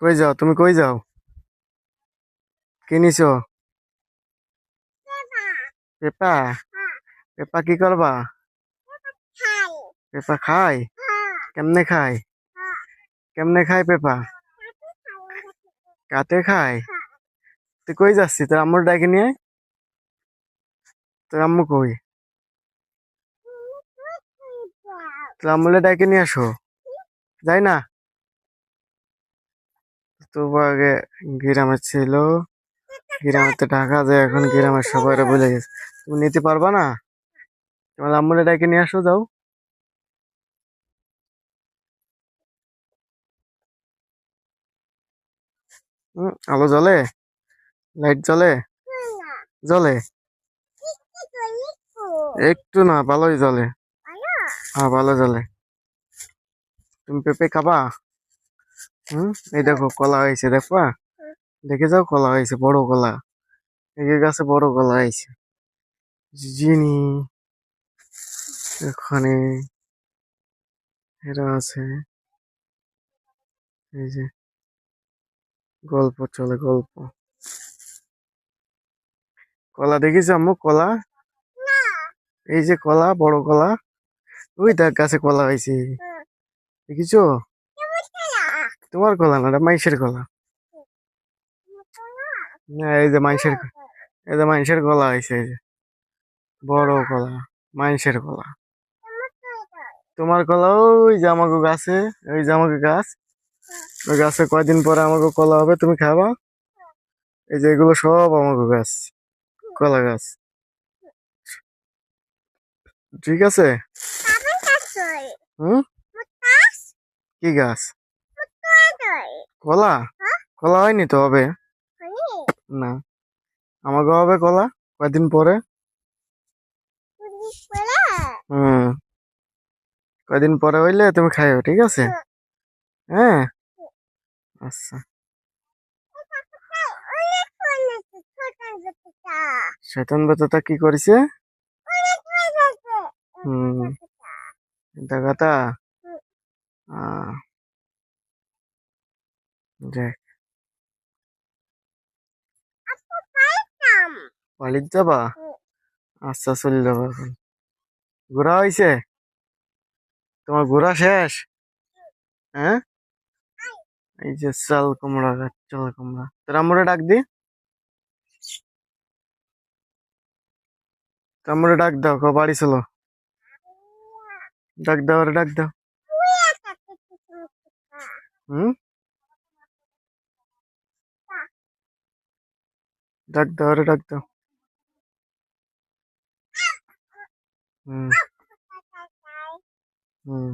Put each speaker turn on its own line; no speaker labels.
কই যাও? তুমি কই যাও? কি নিছো পেপা? পেপা কি করবা? পেপা খায় কেমনে খায় কেমনে খায় পেপা? কাতে খায় তুই কই যাচ্ছি তোর আম্মুর ডাকে নিয়ে। তোর আম্মু কই? তোর আম্মুলে ডাকে নিয়ে আসো। যাই না? তো আগে গ্রামে ছিল। গ্রামে তো ঢাকা যায়, এখন গ্রামের সবাই বলে গেছে। তুমি নিতে পারবা না? তোমার আম্মুলে ডাকে নিয়ে আসো, যাও। আলো জ্বলে? লাইট জ্বলে? জ্বলে? একটু না, ভালোই জ্বলে। হ্যাঁ ভালো জ্বলে। তুমি পেঁপে খাবা? হুম? এই দেখো কলা হয়েছে দেখবা? দেখে যাও কলা হয়েছে বড় কলা। এই গাছে বড় কলা হয়েছে। জিনি এখানে এরা আছে। এই যে গল্প চলে গল্প। কলা দেখিস আম্মু কলা? এই যে কলা বড় কলা। ওই দেখ গাছে কলা হয়েছে। দেখিছো? তোমার কলা না এটা মাইশের কলা না এই যে মাইশের এই যে মাইশের কলা হয়েছে এই যে। বড় কলা মাইশের কলা তোমার কলা ওই যে আমাকে গাছে ওই যে আমাকে গাছ। ওই গাছে কয়দিন পরে আমাকে কলা হবে তুমি খাবা। এই যে এগুলো সব আমাকে গাছ কলা গাছ। ঠিক আছে? হুম? কি গাছ? কলা? কলা হয়নি তো হবে? না। আমাকে হবে কলা কয়দিন পরে। হুম। কয়দিন পরে হইলে তুমি খাইও ঠিক আছে? হ্যাঁ? আচ্ছা। শয়তান বেতাটা কি করেছে? হুম। কথা আহ, দেখ বাড়ির যাবা? আচ্ছা চলে যাব এখন। ঘোরা হয়েছে তোমার ঘোরা শেষ? হ্যাঁ? এই যে চাল কুমড়া গাছ চাল কুমড়া। তোর আমরা ডাক দি। আমরা ডাক দাও কো বাড়ি চলো। ডাক দাও আরে ডাক দাও। হুম? ডাক দাও আরে ডাক দাও। হুম। হুম।